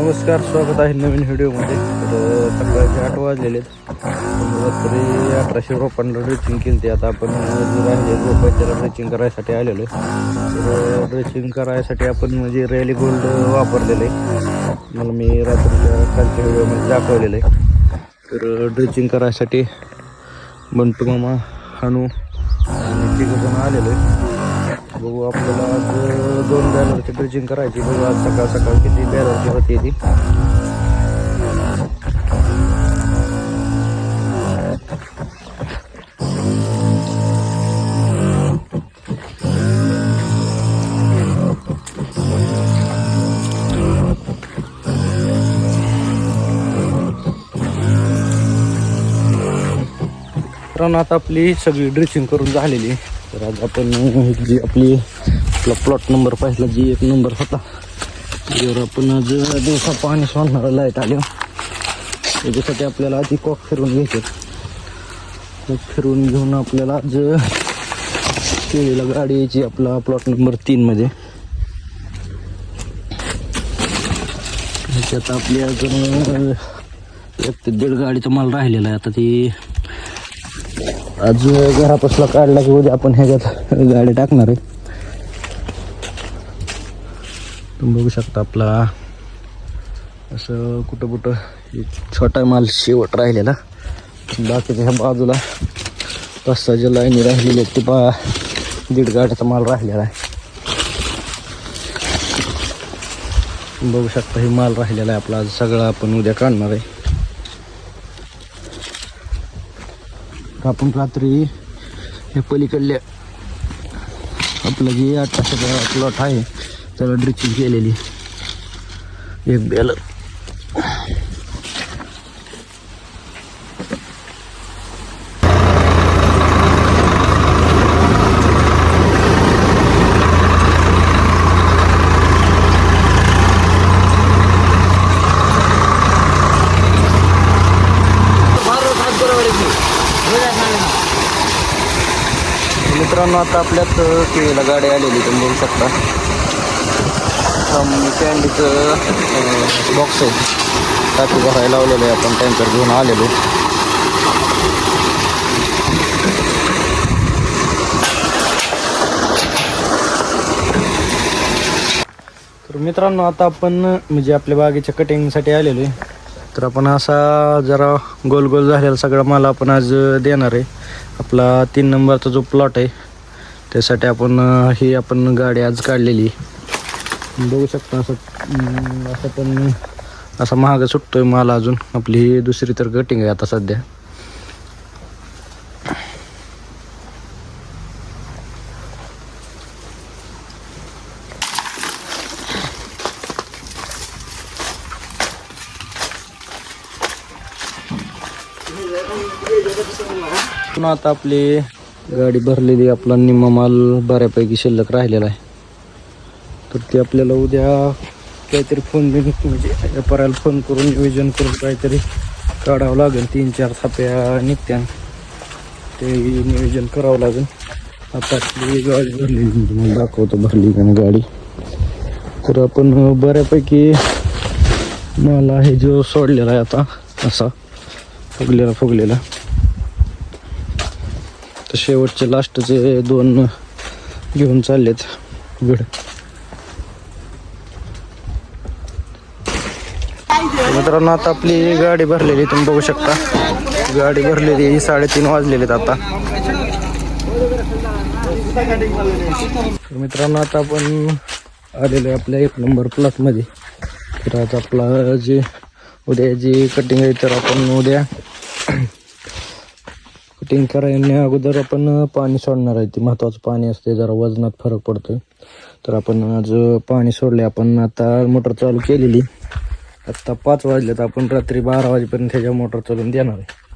नमस्कार स्वागत आहे नवीन व्हिडिओमध्ये. तर सकाळचे आठ वाजलेले आहेत. रात्री अठराशे रोपांना ड्रेचिंग केली ते आता आपण राहिले त्याला ड्रेचिंग करायसाठी आलेलो आहे. तर ड्रेचिंग करायसाठी आपण म्हणजे रॅली गोल्ड वापरलेलं आहे. मला मी रात्रीच्या कालच्या व्हिडिओमध्ये दाखवलेलं आहे. तर ड्रेचिंग करायसाठी बंटू मामा हनू आणि तिघंजण आलेलो आहे. बघू आपल्याला आज दोन बॅनरची ड्रेचिंग करायची बघू आज सकाळ सकाळ किती बॅनरची होती ती कारण आता आपली सगळी ड्रेसिंग करून झालेली आहे. तर आज आपण जी आपली आपला प्लॉट नंबर पाहिला जी एक नंबर होता. त्यावर आपण आज दिवसा पाणी सोडणारा लाइट आले त्याच्यासाठी आपल्याला आधी कॉक फिरवून घ्यायचे. कॉक फिरवून घेऊन आपल्याला आज केळीला गाडी यायची आपला प्लॉट नंबर तीनमध्ये त्याच्यात आपली अजून एक ते दीड गाडीचा माल राहिलेला आहे. आता ती आज घरापासला काढला की उद्या आपण ह्याच्यात गाडी टाकणार आहे. तुम्ही बघू शकता आपला असं कुठं कुठं एक छोटा माल शेवट राहिलेला. बाकीच्या ह्या बाजूला पाच सहा ज्या लाईनी राहिलेल्या आहेत ते पा दीड गाड्याचा माल राहिलेला आहे. बघू शकता हे माल राहिलेला आहे आपला. आज आपण उद्या काढणार आहे. तर आपण रात्री हे पलीकडल्या आपलं जे अठराशे प्लॉट आहे त्याला ड्रिचिंग केलेली. एक बॅलर मित्रांनो आता आपल्यात केळीला गाडी आलेली तुम्ही बघू शकता. कॅन्डीचं बॉक्स आहे. टाकी भरायला लावलेलं आहे आपण टँकर घेऊन आलेलो तर मित्रांनो आता आपण म्हणजे आपल्या बागेच्या कटिंगसाठी आलेलो आहे. तर आपण असा जरा गोल गोल झालेला सगळा माल आपण आज देणार आहे. आपला तीन नंबरचा जो प्लॉट आहे त्यासाठी आपण ही आपण गाडी आज काढलेली. बघू शकता असं असं पण असा महाग सुटतोय माल अजून. आपली ही दुसरी तर कटिंग आहे आता सध्या. पुन्हा आता आपली गाडी भरलेली आपला निम्मा माल बऱ्यापैकी शिल्लक राहिलेला आहे. तर ते आपल्याला उद्या काहीतरी फोन बिन म्हणजे व्यापाऱ्याला फोन करून नियोजन करून काहीतरी काढावं लागेल. तीन चार थाप्या निघत्या. ते नियोजन करावं लागेल. आता आपली गाडी भरलेली दाखवतो भरली का गाडी. तर आपण बऱ्यापैकी माल आहे जो सोडलेला आहे आता. असा फुगलेला फुगलेला. शेवटचे लास्टचे दोन घेऊन चाललेत. गड. मित्रांनो आता आपली गाडी भरलेली तुम्ही बघू शकता. गाडी भरलेली ही साडेतीन वाजलेली आहेत आता. मित्रांनो आता आपण आलेलो आहे आपल्या एक नंबर प्लॉटमध्ये तर आज आपला जे उद्या जी कटिंग आहे तर आपण उद्या कटिंग करायला अगोदर आपण पाणी सोडणार आहे. ते महत्वाचं पाणी असते जरा वजनात फरक पडतो तर आपण आज पाणी सोडले आपण आता मोटर चालू केलेली. आत्ता पाच वाजल्यात आपण रात्री बारा वाजेपर्यंत ह्याच्या मोटर चालून देणार आहे.